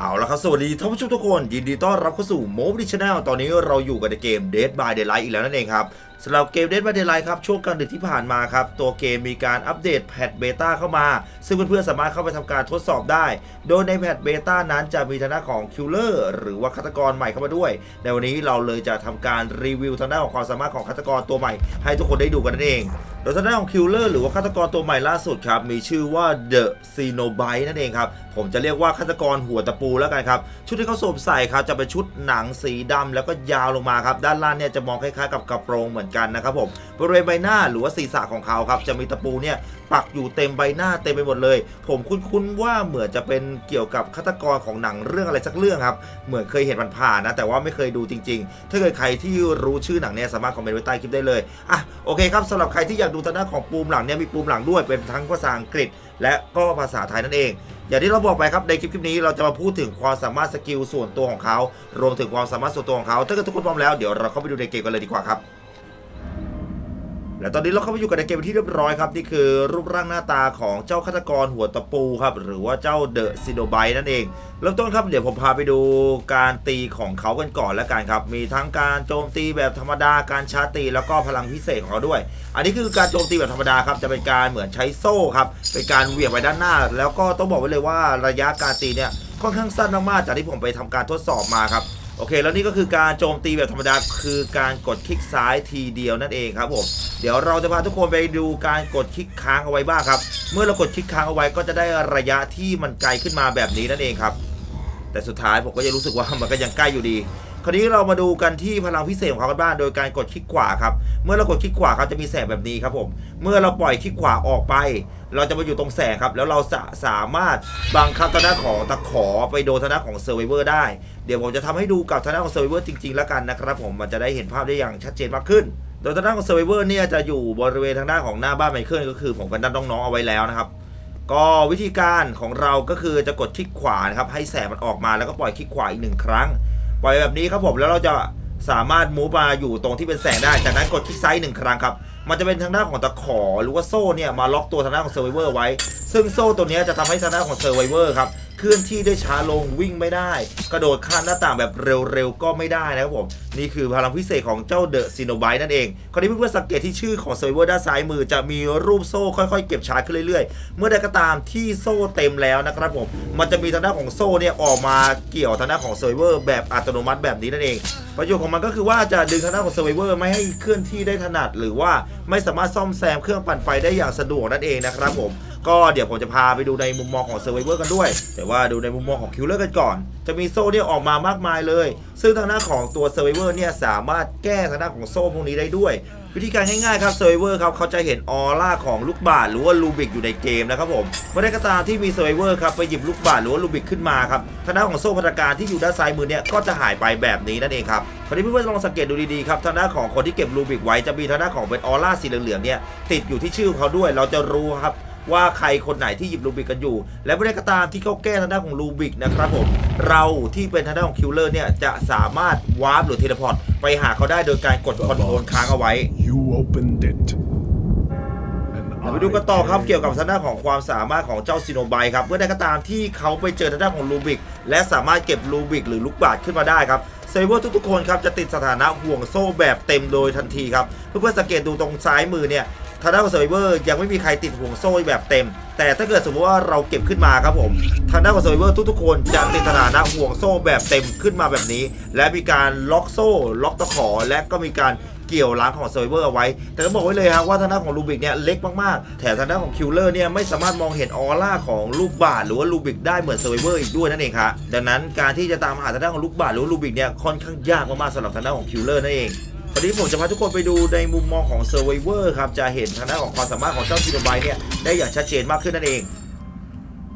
เอาละครับสวัสดีท่านผู้ชมทุกคนยินดีต้อนรับเข้าสู่โมบิชแนลตอนนี้เราอยู่กันในเกม Dead by Daylight อีกแล้วนั่นเองครับสำหรับเกม Dead by Daylight ครับช่วงกลางดึกที่ผ่านมาครับ ตัวเกมมีการอัปเดตแพทเบต้าเข้ามา ซึ่งเพื่อนๆสามารถเข้าไปทำการทดสอบได้ โดยในแพทเบต้านั้นจะมีทางด้านของคิลเลอร์หรือว่าฆาตกรใหม่เข้ามาด้วย ในวันนี้เราเลยจะทำการรีวิวทางด้านของความสามารถของฆาตกรตัวใหม่ ให้ทุกคนได้ดูกันนั่นเอง โดยทางด้านของคิลเลอร์หรือว่าฆาตกรตัวใหม่ล่าสุดครับ มีชื่อว่า The Cenobite นั่นเองครับ ผมจะเรียกว่าฆาตกรหัวตะปูแล้วกันครับ ชุดที่เขาสวมใส่ครับจะเป็นชุดหนังสีดำแล้วก็ยาวลงมาครับ ด้านล่างเนี่ยจะมองคล้ายๆกับกระโปรงเหมือนกันนะครับผมบริเวณใบหน้าหรือว่าศีรษะของเขาครับจะมีตะปูเนี่ยปักอยู่เต็มใบหน้าเต็มไปหมดเลย ผมคุ้นๆว่าเหมือนจะเป็นเกี่ยวกับฆาตกรของหนังเรื่องอะไรสักเรื่องครับเหมือนเคยเห็นมันผ่านๆนะแต่ว่าไม่เคยดูจริง ๆ ถ้าเกิดใครที่รู้ชื่อหนังเนี่ยสามารถคอมเมนต์ไว้ใต้คลิปได้เลยอะโอเคครับสำหรับใครที่อยากดูทางด้านของปูมหลังเนี่ยมีปูมหลังด้วยเป็นทั้งภาษาอังกฤษ และก็ภาษาไทยนั่นเอง อย่างที่เราบอกไปครับในคลิปคลิปนี้เราจะมาพูดถึงความสามารถสกิลส่วนตัวของเขา รวมถึงความสามารถส่วนตัวของเขาถ้าเกิดทุกคนพร้อมแล้วเดี๋ยวเราเข้าไปดูในเกมกันเลยดีกว่าครับ และตอนนี้เราเข้าไปอยู่กันในเกมที่เรียบร้อยครับ นี่คือรูปร่างหน้าตาของเจ้าฆาตกรหัวตะปูครับ หรือว่าเจ้าเดอะซิโนไบนั่นเอง เริ่มต้นครับเดี๋ยวผมพาไปดูการตีของเขากันก่อนแล้วกันครับ มีทั้งการโจมตีแบบธรรมดาการชาร์ตีแล้วก็พลังพิเศษของเขาด้วย อันนี้คือการโจมตีแบบธรรมดาครับจะเป็นการเหมือนใช้โซ่ครับเป็นการเหวี่ยงไปด้านหน้า แล้วก็ต้องบอกไว้เลยว่าระยะการตีเนี่ยค่อนข้างสั้นมากๆจากที่ผมไปทำการทดสอบมาครับ โอเค แล้วนี่ก็คือการโจมตีแบบธรรมดาคือการกดคลิกซ้ายทีเดียวนั่นเองครับผมเดี๋ยวเราจะพาทุกคนไปดูการกดคลิกค้างเอาไว้บ้างครับ เมื่อเรากดคลิกค้างเอาไว้ก็จะได้ระยะที่มันไกลขึ้นมาแบบนี้นั่นเองครับ แต่สุดท้ายผมก็ยังรู้สึกว่ามันก็ยังใกล้อยู่ดี คราวนี้เรามาดูกันที่พลังพิเศษของเขากันบ้างโดยการกดคลิกขวาครับ เมื่อเรากดคลิกขวาครับจะมีแสงแบบนี้ครับผม เมื่อเราปล่อยคลิกขวาออกไป เราจะมาอยู่ตรงแสงครับ แล้วเราจะสามารถบังคับทางด้าของตะขอไปโดนทางด้าของเซอร์ไวเวอร์ได้ เดี๋ยวผมจะทำให้ดูกับทางด้าของเซอร์ไวเวอร์จริงๆแล้วกันนะครับผม มันจะได้เห็นภาพได้อย่างชัดเจนมากขึ้น โดยทางด้าของเซอร์ไวเวอร์เนี่ยจะอยู่บริเวณทางด้านของหน้าบ้านไมเคิลก็คือผมกันด้านน้องๆเอาไว้แล้วนะครับก็วิธีการของเราก็คือจะกดคลิกขวานะครับให้แสงมันออกมาแล้วก็ปล่อยคลิกขวาอีกหนึ่งครั้ง ปล่อยแบบนี้ครับผมแล้วเราจะสามารถมูฟมาอยู่ตรงที่เป็นแสงได้ จากนั้นกดคลิกซ้ายหนึ่งครั้งครับ มันจะเป็นทางด้านของตะขอหรือว่าโซ่เนี่ยมาล็อกตัวทางด้านของเซอร์ไวเวอร์ไว้ ซึ่งโซ่ตัวนี้จะทำให้ทางด้านของเซอร์ไวเวอร์ครับ เคลื่อนที่ได้ช้าลงวิ่งไม่ได้ กระโดดข้ามหน้าต่างแบบเร็วๆก็ไม่ได้นะครับผม นี่คือพลังพิเศษของเจ้าเดอะซีโนไบนั่นเอง คราวนี้เพื่อนๆสังเกตที่ชื่อของเซอร์เวอร์ด้านซ้ายมือจะมีรูปโซ่ค่อยๆ เก็บชาร์จขึ้นเรื่อยๆ เมื่อใดก็ตามที่โซ่เต็มแล้วนะครับผม มันจะมีทางด้านของโซ่เนี่ยออกมาเกี่ยวทางด้านของเซอร์เวอร์แบบอัตโนมัติแบบนี้นั่นเอง ประโยชน์ของมันก็คือว่าจะดึงทางด้านของเซอร์เวอร์ไม่ให้เคลื่อนที่ได้ถนัด หรือว่าไม่สามารถซ่อมแซมเครื่องปั่นไฟได้อย่างสะดวกนั่นเองนะครับผม ก็เดี๋ยวผมจะพาไปดูในมุมมองของเซอร์ไวเวอร์กันด้วย แต่ว่าดูในมุมมองของคิลเลอร์กันก่อน จะมีโซ่เนี่ยออกมามากมายเลย ซึ่งทางด้าของตัวเซอร์ไวเวอร์เนี่ยสามารถแก้ทางด้าของโซ่พวกนี้ได้ด้วย วิธีการง่ายๆครับเซอร์ไวเวอร์ครับเขาจะเห็นออร่าของลูกบาศหรือว่าลูบิกอยู่ในเกมนะครับผมเมื่อใดก็ตามที่มีเซอร์ไวเวอร์ครับไปหยิบลูกบาศหรือว่าลูบิกขึ้นมาครับทางด้านของโซ่พัฒการที่อยู่ด้านซ้ายมือเนี่ยก็จะหายไปแบบนี้นั่นเองครับคราวนี้เพื่อนๆลองสังเกตดูดีๆครับทางด้านของคนที่เก็บลูบิกไว้จะมีทางด้านของเป็นออร่าสีเหลืองๆเนี่ยติดอยู่ที่ชื่อเขาด้วยเราจะรู้ครับ ว่าใครคนไหนที่หยิบลูบิกกันอยู่ และเมื่อใดก็ตามที่เขาแก้ทางด้านของลูบิกนะครับผมเราที่เป็นทางด้านของคิลเลอร์เนี่ยจะสามารถวาร์ปหรือเทเลพอร์ตไปหาเขาได้โดยการกดคอนโทรลค้างเอาไว้ You opened it. And เราไปดูกันต่อครับเกี่ยวกับทางด้านของความสามารถของเจ้าซิโนไบครับเมื่อใดก็ตามที่เขาไปเจอทางด้านของลูบิก และสามารถเก็บลูบิกหรือลูกบาศก์ขึ้นมาได้ครับเซเวอร์ทุกๆคนครับจะติดสถานะห่วงโซ่แบบเต็มโดยทันทีครับ เพื่อนๆสังเกตดูตรงซ้ายมือเนี่ย ทางด้านของเซเวอร์ยังไม่มีใครติดห่วงโซ่แบบเต็ม แต่ถ้าเกิดสมมติว่าเราเก็บขึ้นมาครับผมทางด้านของเซเวอร์ทุกๆคนจะติดสถานะห่วงโซ่แบบเต็มขึ้นมาแบบนี้ และมีการล็อกโซ่ล็อกตะขอและก็มีการเกี่ยวล้างของเซอร์ไวเวอร์เอาไว้ แต่ต้องบอกไว้เลยครับว่าทางด้านของลูบิกเนี่ยเล็กมากๆ แถมทางด้านของคิลเลอร์เนี่ยไม่สามารถมองเห็นออร่าของลูกบาศหรือว่าลูบิกได้เหมือนเซอร์ไวเวอร์อีกด้วยนั่นเองครับดังนั้นการที่จะตามหาทางด้านของลูกบาศหรือลูบิกเนี่ยค่อนข้างยากมากๆสำหรับทางด้านของคิลเลอร์นั่นเอง วันนี้ผมจะพาทุกคนไปดูในมุมมองของเซอร์ไวเวอร์ครับจะเห็นทางด้านของความสามารถของเจ้าซีโนไบเนี่ยได้อย่างชัดเจนมากขึ้นนั่นเอง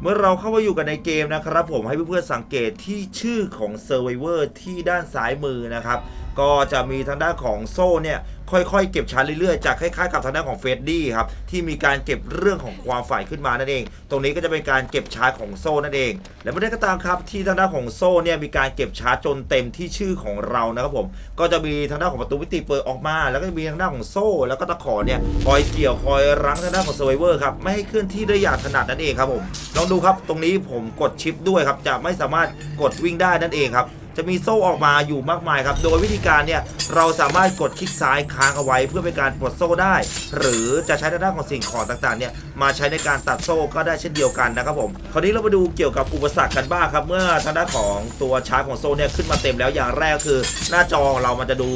เมื่อเราเข้ามาอยู่กันในเกมนะครับ ผมให้เพื่อนๆสังเกตที่ชื่อของ Survivor ที่ด้านซ้ายมือนะครับก็จะมีทางด้านของโซ่เนี่ยค่อยๆ เก็บชาร์จเรื่อยๆ จากคล้ายๆกับทางด้านของเฟดดี้ครับที่มีการเก็บเรื่องของความฝ่ายขึ้นมานั่นเอง ตรงนี้ก็จะเป็นการเก็บชาร์จของโซ่นั่นเอง และไม่ได้ก็ตามครับที่ทางด้านของโซ่เนี่ยมีการเก็บชาร์จจนเต็มที่ชื่อของเรานะครับผมก็จะมีทางด้านของประตูมิติเปิดออกมา แล้วก็มีทางด้านของโซ่ แล้วก็ตะขอเนี่ยคอยเกี่ยวคอยรั้งทางด้านของเซอร์ไวเวอร์ครับไม่ให้เคลื่อนที่ได้อย่างถนัดนั่นเองครับผมลองดูครับตรงนี้ผมกดชิปด้วยครับจะไม่สามารถกดวิ่งได้นั่นเองครับ จะมีโซ่ออกมาอยู่มากมายครับ โดยวิธีการเนี่ยเราสามารถกดคลิกซ้ายค้างเอาไว้ เพื่อเป็นการปลดโซ่ได้ หรือจะใช้ทางด้านของสิ่งของต่างๆเนี่ยมาใช้ในการตัดโซ่ก็ได้เช่นเดียวกันนะครับผม คราวนี้เรามาดูเกี่ยวกับอุปสรรคกันบ้างครับ เมื่อทางด้านของตัวชาร์จของโซ่เนี่ยขึ้นมาเต็มแล้วอย่างแรกคือ หน้าจอเรามันจะดู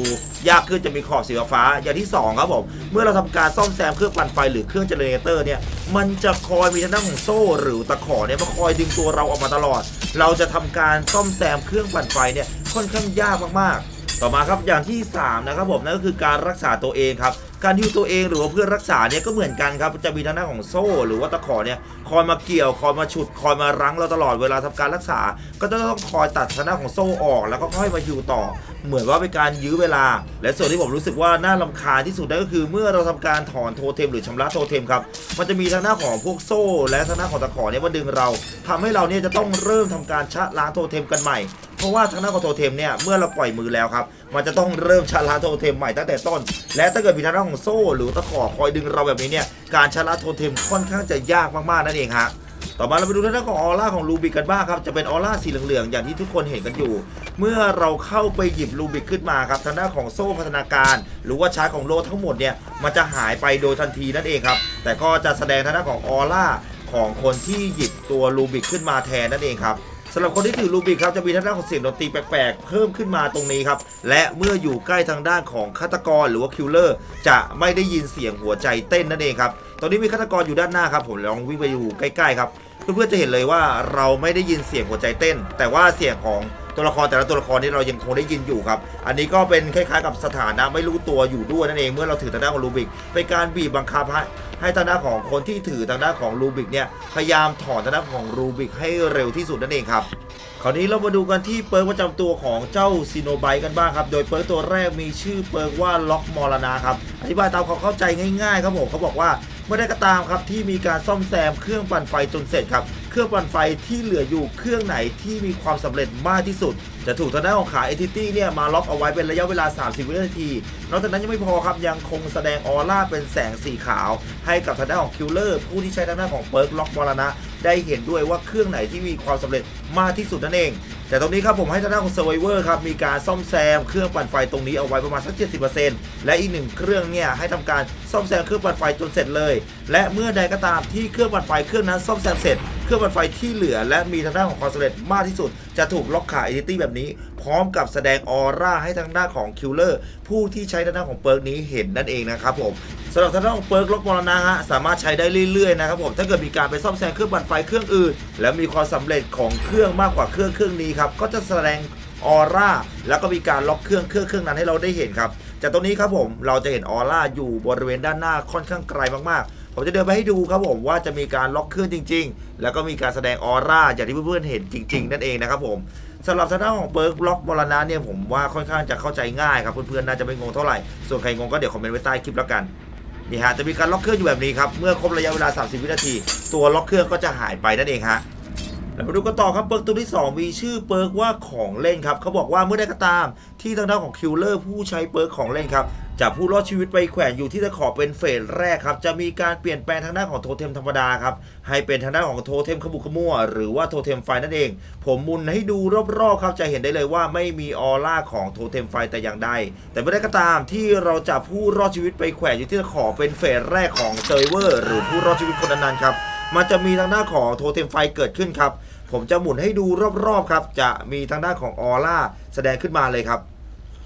ยากขึ้นจะมีขอบสีฟ้า อย่างที่สองครับผม เมื่อเราทำการซ่อมแซมเครื่องปั่นไฟหรือเครื่องเจเนเรเตอร์เนี่ยมันจะคอยมีทางด้านของโซ่หรือตะขอเนี่ยมาคอยดึงตัวเราออกมาตลอด เราจะทำการซ่อมแซมเครื่องปั่นไฟเนี่ยค่อนข้างยากมากๆ ต่อมาครับอย่างที่ 3 นะครับผมนั่นก็คือการรักษาตัวเองครับการฮิวตัวเองหรือว่าเพื่อนรักษาเนี่ยก็เหมือนกันครับจะมีทางด้านของโซ่ หรือว่าตะขอเนี่ยคอยมาเกี่ยวคอยมาฉุดคอยมารั้งเราตลอดเวลาทำการรักษา ก็จะต้องคอยตัดทางด้านของโซ่ออก แล้วก็ค่อยมาฮิวต่อ เหมือนว่าเป็นการยื้อเวลา และส่วนที่ผมรู้สึกว่าน่าลำคาญที่สุดนั่นก็คือ เมื่อเราทำการถอนโทเทมหรือชำระโทเทมครับมันจะมีทางด้านของพวกโซ่ และทางด้านของตะขอเนี่ยมาดึงเราทำให้เราเนี่ยจะต้องเริ่มทำการชะล้างโทเทมกันใหม่ เพราะว่าทางด้านของโทเทมเนี่ยเมื่อเราปล่อยมือแล้วครับมันจะต้องเริ่มชาร์จโทเทมใหม่ตั้งแต่ต้น และถ้าเกิดมีทางด้านของโซ่ หรือตะขอคอยดึงเราแบบนี้เนี่ยการชาร์จโทเทมค่อนข้างจะยากมากๆนั่นเองฮะต่อมาเราไปดูทางด้านของออร่าของลูบิกกันบ้างครับ จะเป็นออร่าสีเหลืองๆ อย่างที่ทุกคนเห็นกันอยู่ เมื่อเราเข้าไปหยิบลูบิกขึ้นมาครับทางด้านของโซ่พัฒนาการ หรือว่าชาร์จของโลทั้งหมดเนี่ยมันจะหายไปโดยทันทีนั่นเองครับ แต่ก็จะแสดงทางด้านของออร่าของคนที่หยิบตัวลูบิกขึ้นมาแทนนั่นเองครับ สำหรับคนที่ถือลูบิกครับจะมีทางด้านของเสียงดนตรีแปลกๆ เพิ่มขึ้นมาตรงนี้ครับ และเมื่ออยู่ใกล้ทางด้านของฆาตกรหรือว่าคิลเลอร์จะไม่ได้ยินเสียงหัวใจเต้นนั่นเองครับ ตอนนี้มีฆาตกรอยู่ด้านหน้าครับ ผมลองวิ่งไปอยู่ใกล้ๆครับ เพื่อนๆจะเห็นเลยว่าเราไม่ได้ยินเสียงหัวใจเต้น แต่ว่าเสียงของตัวละครแต่ละตัวละครนี่เรายังคงได้ยินอยู่ครับ อันนี้ก็เป็นคล้ายๆกับสถานะไม่รู้ตัวอยู่ด้วยนั่นเอง เมื่อเราถือทางด้านของลูบิกเป็นการบีบบังคับ ให้ทางด้านของคนที่ถือทางด้านของลูบิกเนี่ยพยายามถอนทางด้านของลูบิกให้เร็วที่สุดนั่นเองครับคราวนี้เรามาดูกันที่เปิร์กประจำตัวของเจ้าซีโนไบกันบ้างครับ โดยเปิร์กตัวแรกมีชื่อเปิร์กว่าล็อกมรณะครับ อธิบายตามความเข้าใจง่ายๆครับผมเขาบอกว่าเมื่อได้ก็ตามครับที่มีการซ่อมแซมเครื่องปั่นไฟจนเสร็จครับ เครื่องปั่นไฟที่เหลืออยู่เครื่องไหนที่มีความสำเร็จมากที่สุด จะถูกทางด้านของขาเอทิตี้เนี่ยมาล็อกเอาไว้เป็นระยะเวลา 30 วินาที นอกจากนั้นยังไม่พอครับยังคงแสดงออร่าเป็นแสงสีขาว ให้กับทางด้านของคิลเลอร์ผู้ที่ใช้ทางด้านของเปิร์กล็อกมรณะ ได้เห็นด้วยว่าเครื่องไหนที่มีความสำเร็จมากที่สุดนั่นเอง แต่ตรงนี้ครับผมให้ทางด้านของ Survivor ครับมีการซ่อมแซมเครื่องปั่นไฟตรงนี้เอาไว้ประมาณสัก 70%และอีกหนึ่งเครื่องเนี่ยให้ทำการซ่อมแซมเครื่องปั่นไฟจนเสร็จเลย และเมื่อใดก็ตามที่เครื่องปั่นไฟเครื่องนั้นซ่อมแซมเสร็จ เครื่องปั่นไฟที่เหลือ และมีทางด้านของความสำเร็จมากที่สุด จะถูกล็อกขา Entity แบบนี้พร้อมกับแสดงออร่าให้ทางด้านของ Killer ผู้ที่ใช้ทางด้านของเปิร์กนี้เห็นนั่นเองนะครับผมสำหรับทางด้านของเปิร์กล็อกมรณะฮะสามารถใช้ได้เรื่อยๆนะครับผมถ้าเกิดมีการไปซ่อมแซมเครื่องปั่นไฟเครื่องอื่น และมีความสำเร็จของเครื่องมากกว่าเครื่องเครื่องนี้ครับก็จะแสดงออร่าแล้วก็มีการล็อกเครื่องเครื่องเครื่องนั้นให้เราได้เห็นครับ จากตรงนี้ครับผมเราจะเห็นออร่าอยู่บริเวณด้านหน้าค่อนข้างไกลมากๆ ผมจะเดินไปให้ดูครับผมว่าจะมีการล็อกเครื่องจริง ๆ แล้วก็มีการแสดงออร่าอย่างที่เพื่อนๆเห็นจริง ๆ นั่นเองนะครับผม สำหรับทางด้านของเบิร์กบล็อกมรณะเนี่ยผมว่าค่อนข้างจะเข้าใจง่ายครับเพื่อนๆน่าจะไม่งงเท่าไหร่ส่วนใครงงก็เดี๋ยวคอมเมนต์ไว้ใต้คลิปแล้วกันนี่ฮะจะมีการล็อกเครื่องอยู่แบบนี้ครับเมื่อครบระยะเวลา 30 วินาที ตัวล็อกเครื่องก็จะหายไปนั่นเองฮะ แล้วมาดูกันต่อครับเปิร์กตัวที่ 2 มีชื่อเปิร์กว่าของเล่นครับเขาบอกว่าเมื่อได้ก็ตาม ที่ทางด้านของคิลเลอร์ผู้ใช้เปิร์กของเล่นครับจะผู้รอดชีวิตไปแขวนอยู่ที่ตะขอเป็นเฟสแรกครับจะมีการเปลี่ยนแปลงทางด้านของโทเทมธรรมดาครับให้เป็นทางด้านของโทเทมขมุขมั่วหรือว่าโทเทมไฟนั่นเอง ผมมุนให้ดูรอบๆครับจะเห็นได้เลยว่าไม่มีออร่าของโทเทมไฟแต่อย่างใดแต่ไม่ได้ก็ตามที่เราจะผู้รอดชีวิตไปแขวนอยู่ที่ตะขอเป็นเฟสแรกของเซอร์เวอร์หรือผู้รอดชีวิตคนนั้นๆครับมันจะมีทางด้านของโทเทมไฟเกิดขึ้นครับ ผมจะหมุนให้ดูรอบๆครับ จะมีทางด้านของออร่าแสดงขึ้นมาเลยครับ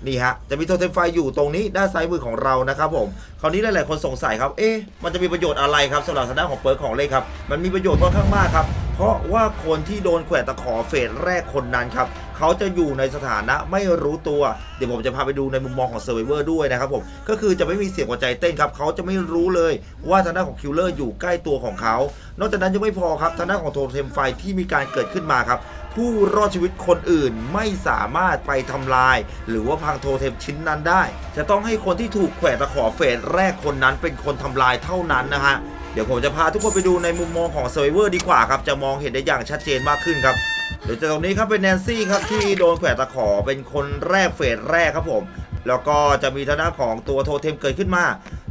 นี่ฮะ จะมีโทเทมไฟอยู่ตรงนี้ด้านซ้ายมือของเรานะครับผม คราวนี้หลายๆคนสงสัยครับ เอ๊ะ มันจะมีประโยชน์อะไรครับสำหรับทางด้านของเปิร์กของเล่ครับ มันมีประโยชน์ค่อนข้างมากครับเพเพราะว่าคนที่โดนแขวนตะขอเฟสแรกคนนั้นครับ เขาจะอยู่ในสถานะไม่รู้ตัว เดี๋ยวผมจะพาไปดูในมุมมองของเซอร์ไวเวอร์ด้วยนะครับผมก็คือจะไม่มีเสียงหัวใจเต้นครับเขาจะไม่รู้เลยว่าทางด้านของคิลเลอร์อยู่ใกล้ตัวของเขา นอกจากนั้นยังไม่พอครับทางด้านของโทเทมไฟที่มีการเกิดขึ้นมาครับผู้รอดชีวิตคนอื่นไม่สามารถไปทำลาย หรือว่าพังโทเทมชิ้นนั้นได้ จะต้องให้คนที่ถูกแขวนตะขอเฟสแรกคนนั้นเป็นคนทำลายเท่านั้นนะฮะเดี๋ยวผมจะพาทุกคนไปดูในมุมมองของเซอร์ไวเวอร์ดีกว่าครับ จะมองเห็นได้อย่างชัดเจนมากขึ้นครับ เดี๋ยวจากตรงนี้ครับเป็นแนนซี่ครับที่โดนแขวนตะขอเป็นคนแรกเฟสแรกครับผม แล้วก็จะมีทางด้านของตัวโทเทมเกิดขึ้นมา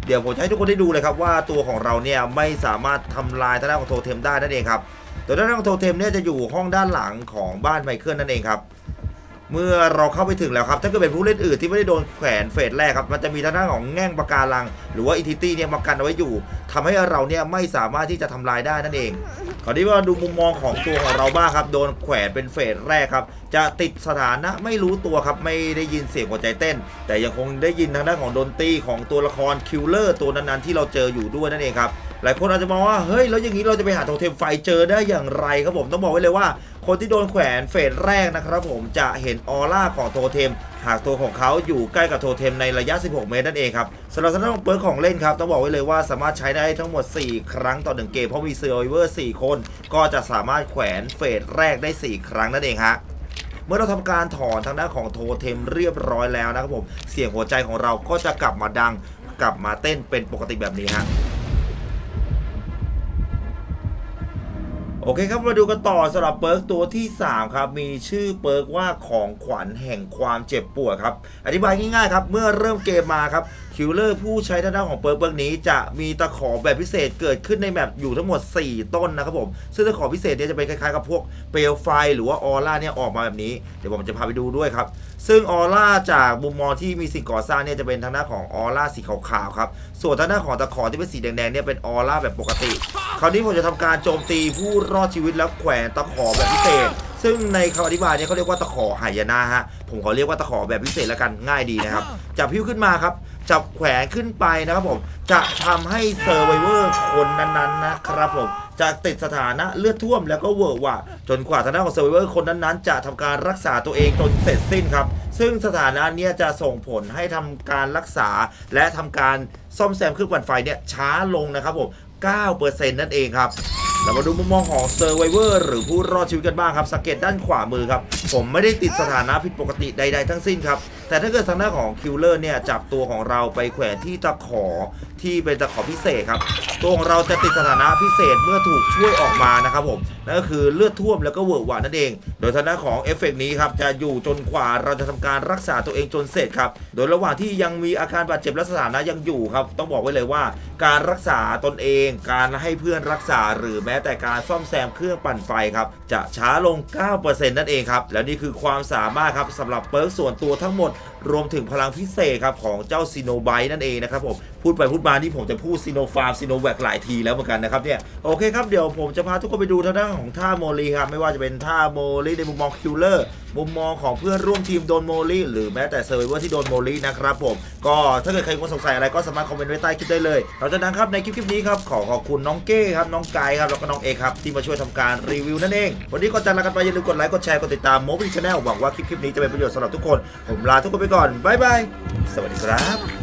เดี๋ยวผมจะให้ทุกคนได้ดูเลยครับว่าตัวของเราเนี่ยไม่สามารถทำลายทางด้านของโทเทมได้นั่นเองครับตัวด้านของโทเทมเนี่ยจะอยู่ห้องด้านหลังของบ้านไมเคิลนั่นเองครับ เมื่อเราเข้าไปถึงแล้วครับ ถ้าเกิดเป็นผู้เล่นอื่นที่ไม่ได้โดนแขวนเฟสแรกครับ มันจะมีทางด้านของแง่งปะการัง หรือว่าอิทิตี้เนี่ยมากันเอาไว้อยู่ทำให้เราเนี่ยไม่สามารถที่จะทำลายได้นั่นเองคราวนี้มาดูมุมมองของตัวของเราบ้างครับ โดนแขวนเป็นเฟสแรกครับ จะติดสถานะไม่รู้ตัวครับ ไม่ได้ยินเสียงหัวใจเต้น แต่ยังคงได้ยินทางด้านของดนตรีของตัวละครคิลเลอร์ตัวนั้นๆที่เราเจออยู่ด้วยนั่นเองครับ หลายคนอาจจะมองว่าเฮ้ยแล้วอย่างนี้เราจะไปหาโทเทมไฟเจอได้อย่างไรครับผมต้องบอกไว้เลยว่า คนที่โดนแขวนเฟสแรกนะครับผมจะเห็นออร่าของโทเทม หากตัวของเขาอยู่ใกล้กับโทเทมในระยะ 16 เมตรนั่นเองครับสำหรับทางด้านของเปิร์ของเล่นครับต้องบอกไว้เลยว่าสามารถใช้ได้ทั้งหมด 4 ครั้งต่อ 1 เกมเพราะมีเซอร์ไวเวอร์4คน ก็จะสามารถแขวนเฟสแรกได้ 4 ครั้งนั่นเองฮะเมื่อเราทำการถอนทางด้านของโทเทมเรียบร้อยแล้วนะครับผมเสียงหัวใจของเราก็จะกลับมาดังกลับมาเต้นเป็นปกติแบบนี้ฮะ โอเคครับมาดูกันต่อสำหรับเปิร์กตัวที่ 3 ครับ มีชื่อเปิร์กว่าของขวัญแห่งความเจ็บปวดครับ อธิบายง่ายๆครับ เมื่อเริ่มเกมมาครับ คิลเลอร์ผู้ใช้ทางด้านของเปิร์กเปิร์กนี้จะมีตะขอแบบพิเศษเกิดขึ้นในแมปอยู่ทั้งหมด 4 ต้นนะครับผม ซึ่งตะขอพิเศษเนี่ยจะเป็นคล้ายๆกับพวกเปลวไฟหรือว่าออร่าเนี่ยออกมาแบบนี้ เดี๋ยวผมจะพาไปดูด้วยครับ ซึ่งออร่าจากมุมมองที่มีสิ่งก่อสร้างเนี่ยจะเป็นทางด้านของออร่าสีขาวๆครับ ส่วนทางด้านของตะขอที่เป็นสีแดงๆเนี่ยเป็นออร่าแบบปกติ คราวนี้ผมจะทำการโจมตีผู้รอดชีวิตแล้วแขวนตะขอแบบพิเศษซึ่งในคำอธิบายเนี่ยเขาเรียกว่าตะขอหายนะฮะ ผมขอเรียกว่าตะขอแบบพิเศษล้วกันง่ายดีนะครับ จับพิ้วขึ้นมาครับ จับแขวนขึ้นไปนะครับผม จะทำให้เซอร์ไวเวอร์คนนั้นๆนะครับผมจะติดสถานะเลือดท่วมแล้วก็เวอร์ว่าจนกว่าทางด้านของเซอร์ไวเวอร์คนนั้นๆ จะทำการรักษาตัวเองจนเสร็จสิ้นครับ ซึ่งสถานะนี้จะส่งผลให้ทำการรักษา และทำการซ่อมแซมเครื่องปั่นไฟเนี่ยช้าลงนะครับผม 9%นั่นเองครับเรามาดูมุมมองของเซอร์ไวเวอร์หรือผู้รอดชีวิตกันบ้างครับสังเกตด้านขวามือครับผมไม่ได้ติดสถานะผิดปกติใด ๆ ทั้งสิ้นครับ แต่ถ้าเกิดทางด้าของคิลเลอร์เนี่ยจับตัวของเราไปแขวนที่ตะขอที่เป็นตะขอพิเศษครับตัวของเราจะติดสถานะพิเศษเมื่อถูกช่วยออกมานะครับผมนั่นก็คือเลือดท่วมแล้วก็เวอร์หวานนั่นเอง โดยทางด้าของเอฟเฟกต์นี้ครับจะอยู่จนกว่าเราจะทำการรักษาตัวเองจนเสร็จครับโดยระหว่างที่ยังมีอาการบาดเจ็บและสถานะยังอยู่ครับต้องบอกไว้เลยว่า การรักษาตนเอง การให้เพื่อนรักษาหรือม้แต่การซ่อมแซมเครื่องปั่นไฟครับจะช้าลง 9%นั่นเองครับ แล้วนี่คือความสามารถครับสำหรับเปิร์กส่วนตัวทั้งหมดรวมถึงพลังพิเศษครับของเจ้าซีโนไบนั่นเองนะครับผมพูดไปพูดมานี่ผมจะพูดซีโนฟาร์มซีโนแวคหลายทีแล้วเหมือนกันนะครับเนี่ยโอเคครับเดี๋ยวผมจะพาทุกคนไปดูทางด้านของท่าโมลีครับไม่ว่าจะเป็นท่าโมลีในมุมมองคิลเลอร์มุมมองของเพื่อนร่วมทีมโดนโมลีหรือแม้แต่เซอร์ไวเวอร์ที่โดนโมลีนะครับผมก็ถ้าเกิดใครมีความสงสัยอะไรก็สามารถคอมเมนต์ไว้ใต้คลิปได้เลยหลังจากนั้นครับในคลิปคลิปนี้ครับขอขอบคุณน้องเก้ครับน้องกายครับแล้วก็น้องเอกครับที่มาช่วยทำการรีวิวนั่นเอง วันนี้ก่อนจะลากันไปอย่าลืมกดไลค์กดแชร์กดติดตามโมบิชแนลหวังว่าคลิปคลิปนี้จะเป็นประโยชน์สำหรับทุกคนผมลาทุกคนไปก่อนบายบาย สวัสดีครับ